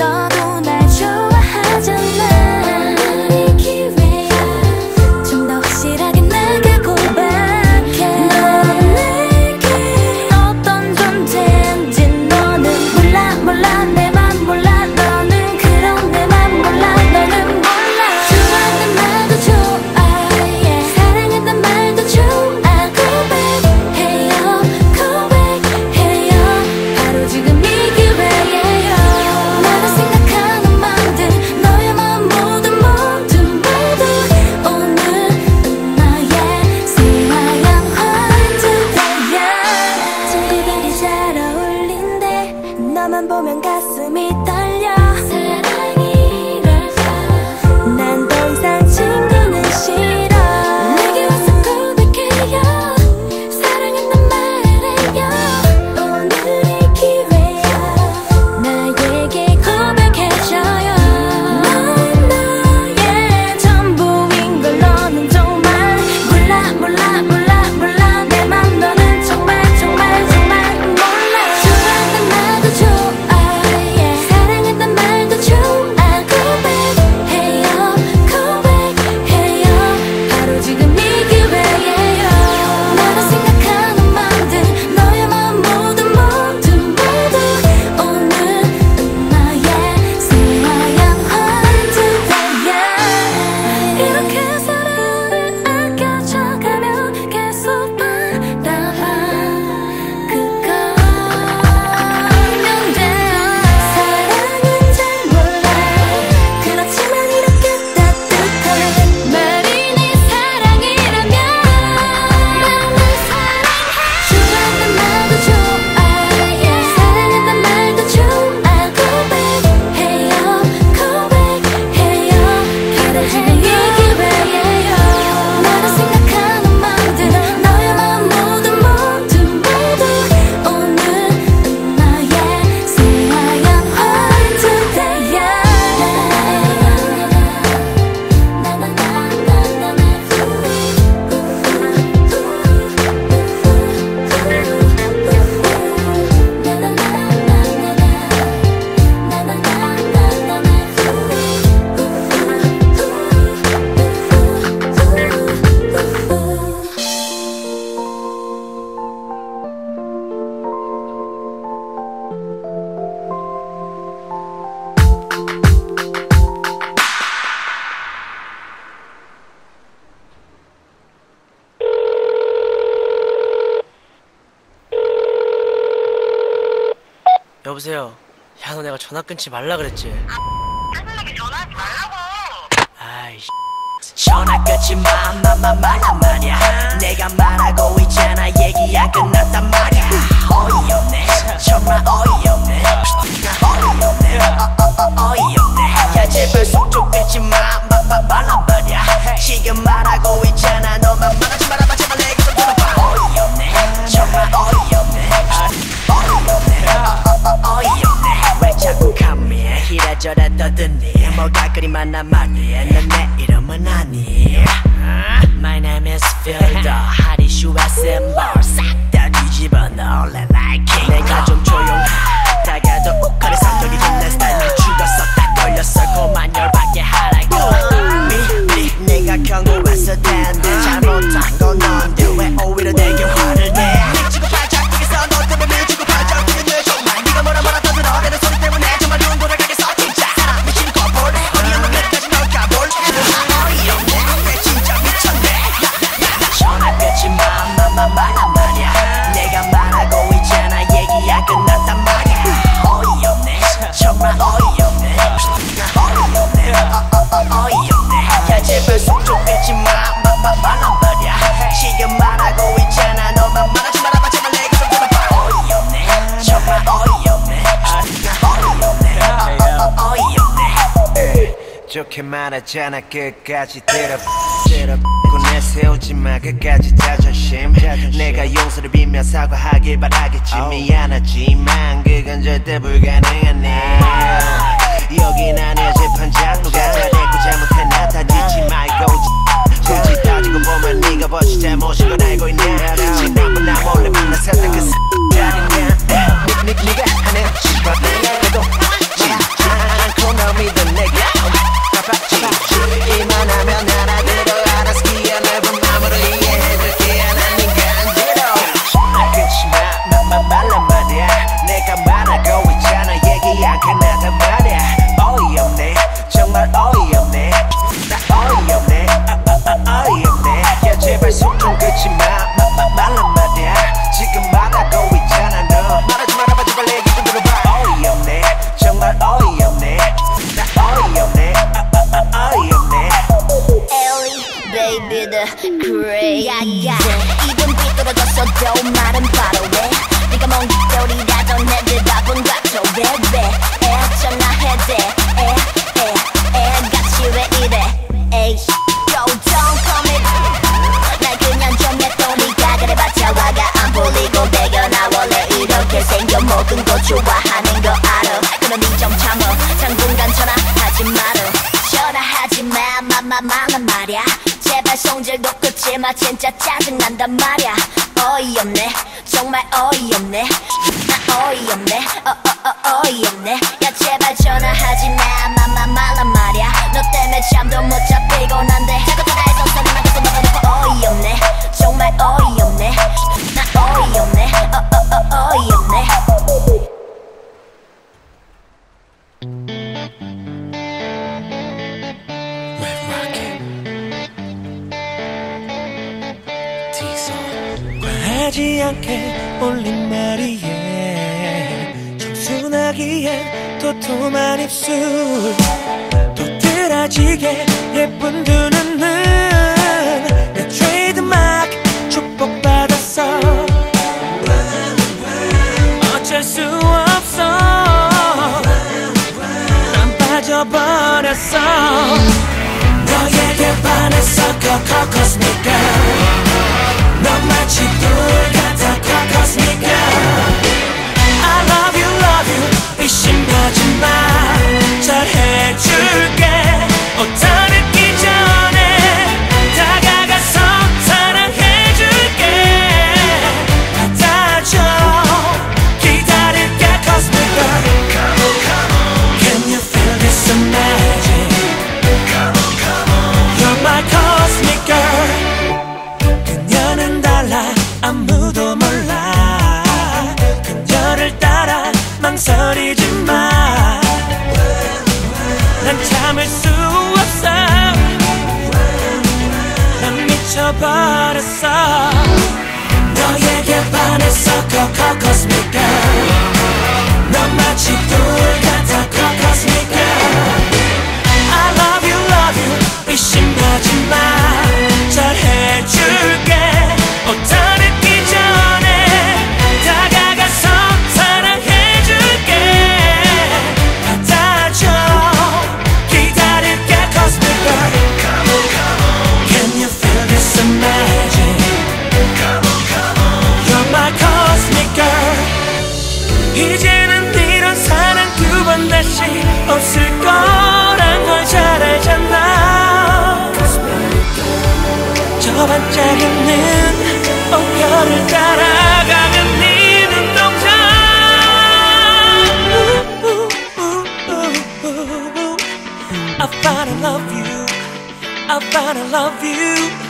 너 여보세요. 야, 너 내가 전화 끊지 말라 그랬지? 아, 짜증나게 전화하지 말라고. 아이씨. 전화 끊지 마, 마마 말란 말야. 내가 말하고 있잖아, 얘기야 끝났단 말야. 어이없네, 정말 어이없네. 어이없네, 어, 어, 어, 어이없네. 야, 제발 속좀 끊지 마. 좋게 말하잖아 끝까지 들어 들어 내 세우지 마 끝까지 자존심, 자존심. 내가 용서를 빌며 사과하길 바라겠지 oh. 미안하지만 그건 절대 불가능한 일 여기 나는 재판장 누가 잘해 가던 애들 바본 같아 왜왜? 애처나 해대 애애애 같이 왜 이래? 에이 yo don't come in 날 그냥 좀내또리가 그래봤자 화가 안 풀리고 배겨 나 원래 이렇게 생겨 먹은 거 좋아하는 거 알아. 그런 이점 참어 당분간 전화하지 마라 전화하지 마 마마마는 말야. 제발 성질 높지 마 진짜 짜증난단 말야. 어이없네. 정말 어이없네. 나 어이없네. 어어어 어이없네. 야 제발 전화하지 마 하지 않게 올린 머리에. 청순하기엔 도톰한 입술. 도드라지게 예쁜 두 눈은 내 트레이드마크 축복받았어. 어쩔 수 없어. 난 빠져버렸어. 너에게 반했어. 코코 코스미카 넌 마치 불 같아 코코스미카 미쳐버렸어 너에게 반했어 코코 코스믹 girl 넌 마치 불 같아 코코 코스믹 girl I love you, love you. 의심하지 마. 어별을 따라가면 네 눈동자 I found I love you I found I love you